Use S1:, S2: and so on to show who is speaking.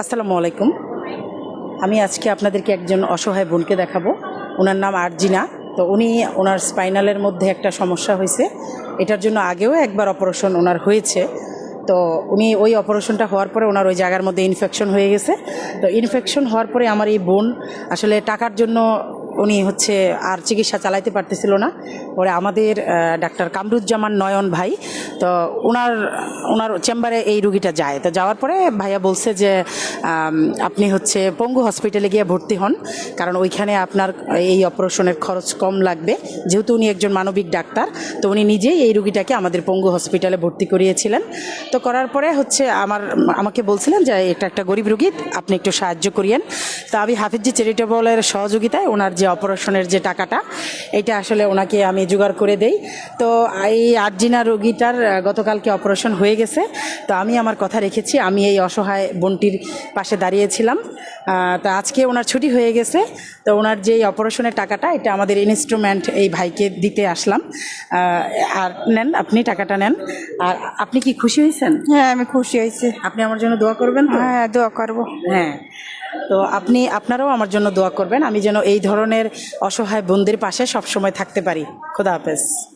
S1: আসসালামু আলাইকুম। আমি আজকে আপনাদেরকে একজন অসহায় বোনকে দেখাবো। ওনার নাম আরজিনা। তো উনি ওনার স্পাইনালের মধ্যে একটা সমস্যা হয়েছে। এটার জন্য আগেও একবার অপারেশন ওনার হয়েছে। তো উনি ওই অপারেশনটা হওয়ার পরে ওনার ওই জায়গার মধ্যে ইনফেকশন হয়ে গেছে। তো ইনফেকশন হওয়ার পরে আমার এই বোন আসলে টাকার জন্য উনি হচ্ছে আর চিকিৎসা চালাইতে পারতেছিল না। পরে আমাদের ডাক্তার কামরুজ্জামান নয়ন ভাই, তো ওনার ওনার চেম্বারে এই রুগীটা যায়। তো যাওয়ার পরে ভাইয়া বলছে যে আপনি হচ্ছে পঙ্গু হসপিটালে গিয়ে ভর্তি হন, কারণ ওইখানে আপনার এই অপারেশনের খরচ কম লাগবে। যেহেতু উনি একজন মানবিক ডাক্তার, তো উনি নিজেই এই রুগীটাকে আমাদের পঙ্গু হসপিটালে ভর্তি করিয়েছিলেন। তো করার পরে হচ্ছে আমার, আমাকে বলছিলেন যে, এটা একটা গরিব রুগী, আপনি একটু সাহায্য করিয়েন। তো আমি হাফিজি চ্যারিটেবলের সহযোগিতায় ওনার যে অপারেশনের যে টাকাটা এটা আসলে ওনাকে আমি জোগাড় করে দেই। তো এই আর্জিনা রোগীটার গতকালকে অপারেশন হয়ে গেছে। তো আমি আমার কথা রেখেছি আমি এই অসহায় বোনটির পাশে দাঁড়িয়েছিলাম। তা আজকে ওনার ছুটি হয়ে গেছে। তো ওনার যে অপারেশনের টাকাটা এটা আমাদের ইনস্ট্রুমেন্ট এই ভাইকে দিতে আসলাম। আর নেন আপনি টাকাটা নেন। আর আপনি কি খুশি হয়েছেন?
S2: হ্যাঁ আমি খুশি হয়েছি।
S1: আপনি আমার জন্য দোয়া করবেন
S2: হ্যাঁ দোয়া করব।
S1: হ্যাঁ। তো আপনি আপনারাও আমার জন্য দোয়া করবেন। আমি যেন এই ধরনের অসহায় বোনদের পাশে সবসময় থাকতে পারি। খোদা হাফেজ।